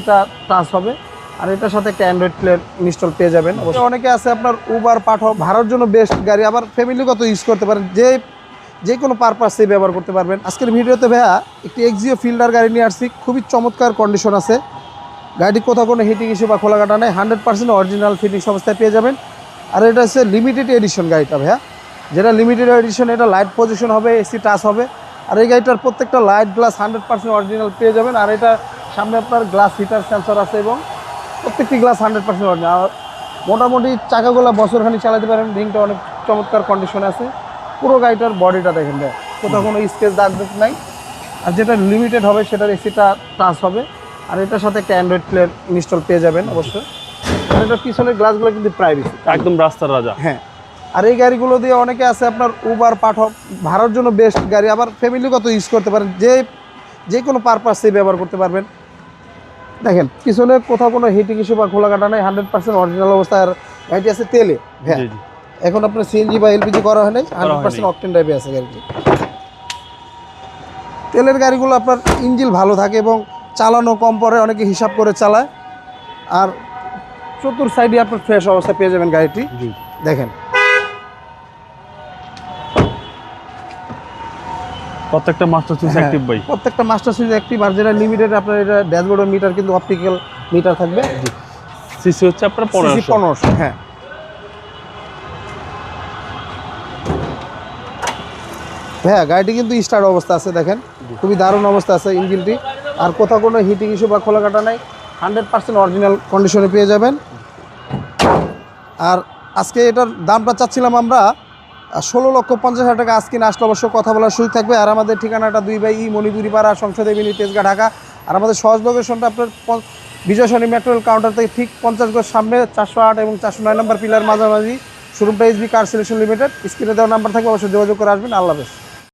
এটা টাচ হবে। আর এটার সাথে একটা অ্যান্ড্রয়েড প্লেয়ার ইনস্টল পেয়ে যাবেন। অবশ্যই অনেকে আছে আপনার উবার পাঠাও ভাড়ার জন্য বেস্ট গাড়ি। আবার ফ্যামিলিগত ইউজ করতে পারেন, যে যে কোনো পারপাসে ব্যবহার করতে পারবেন। আজকের ভিডিওতে ভাইয়া একটি এক্সিও ফিল্ডার গাড়ি নিয়ে আসছি। খুবই চমৎকার কন্ডিশন আছে। গাড়ি কোথাও কোনো হিটিং ইস্যু বা খোলা কাটা নেই। হান্ড্রেড পার্সেন্ট অরিজিনাল ফিটিং অবস্থায় পেয়ে যাবেন। আর এটা হচ্ছে লিমিটেড এডিশন গাড়িটা ভাইয়া। যেটা লিমিটেড এডিশন এটা লাইট পজিশন হবে এসি টাচ হবে। আর এই গাড়িটার প্রত্যেকটা light glass hundred percent original পেয়ে যাবেন। আর এটা সামনে আপনার গ্লাস হিটার সেন্সর আছে এবং প্রত্যেকটি গ্লাস হান্ড্রেড পার্সেন্ট অরিজিনাল আর মোটামুটি চাকাগুলো বছরখানি চালাতে পারেন রিংটা অনেক চমৎকার কন্ডিশনে আছে। পুরো গাড়িটার বডিটা দেখেন দেয় কোথাও কোনো স্কেচ দাগ নাই। আর যেটা লিমিটেড হবে সেটার এসিটা টাচ হবে। আর এটার সাথে একটা অ্যান্ড্রয়েড প্লেয়ার ইনস্টল পেয়ে যাবেন অবশ্যই। আর এটার পিছনের গ্লাসগুলো কিন্তু প্রাইভেসি একদম রাস্তার রাজা। হ্যাঁ। আর এই গাড়িগুলো দিয়ে অনেকে আছে আপনার উবার পাঠক ভাড়ার জন্য বেস্ট গাড়ি। আবার ফ্যামিলিগত ইউজ করতে পারেন যে যে কোনো পারপাসে ব্যবহার করতে পারবেন। দেখেন পিছনে কোথাও কোনো হিটিং ইস্যু বা খোলা কাটা নেই হান্ড্রেড পার্সেন্ট অরিজিনাল অবস্থা। আর গাড়িটি আছে তেলে হ্যাঁ। এখন আপনার সিএনজি বা এলপিজি করা হয় নাই হান্ড্রেড পার্সেন্ট। অকটেন ড্রাইভে আছে গাড়িটি। তেলের গাড়িগুলো আপনার ইঞ্জিন ভালো থাকে এবং চালানো কম পরে অনেকে হিসাব করে চালায়। আর চতুর সাইডে আপনার ফ্রেশ অবস্থা পেয়ে যাবেন গাড়িটি। দেখেন প্রত্যেকটা মাস্টার সুইচ অ্যাক্টিভ বাই প্রত্যেকটা মাস্টার সুইচ অ্যাক্টিভ আর যেটা লিমিটেড আপনার এটা ড্যাশবোর্ডের মিটার কিন্তু অপটিক্যাল মিটার থাকবে। সিসি হচ্ছে আপনার পনেরোশো। পনেরোশো হ্যাঁ। হ্যাঁ গাড়িটি কিন্তু স্টার্ট অবস্থা আছে দেখেন। খুবই দারুণ অবস্থা আছে ইঞ্জিনটি। আর কোথাও কোনো হিটিং ইস্যু বা খোলা কাটা নাই হান্ড্রেড পার্সেন্ট অরিজিনাল কন্ডিশনে পেয়ে যাবেন। আর আজকে এটার দামটা চাচ্ছিলাম আমরা ষোলো লক্ষ পঞ্চাশ হাজার টাকা আজকে আসলে অবশ্য কথা বলার সুযোগ থাকবে। আর আমাদের ঠিকানাটা দুই বাই ই মণিপুরি পাড়া সংসদে মিনি তেজগা, ঢাকা। আর আমাদের সহজ লোকেশনটা আপনার বিজয় সনী মেট্রোল কাউন্টার থেকে ঠিক পঞ্চাশ গজ সামনে চারশো আট এবং চারশো নয় নম্বর পিলার মাঝামাঝি। শোরুমটা এসবি কার সিলেকশন লিমিটেড। স্ক্রিনে দেওয়া নাম্বার থাকবে, অবশ্যই যোগাযোগ করে আসবেন। আল্লাহ হাফেজ।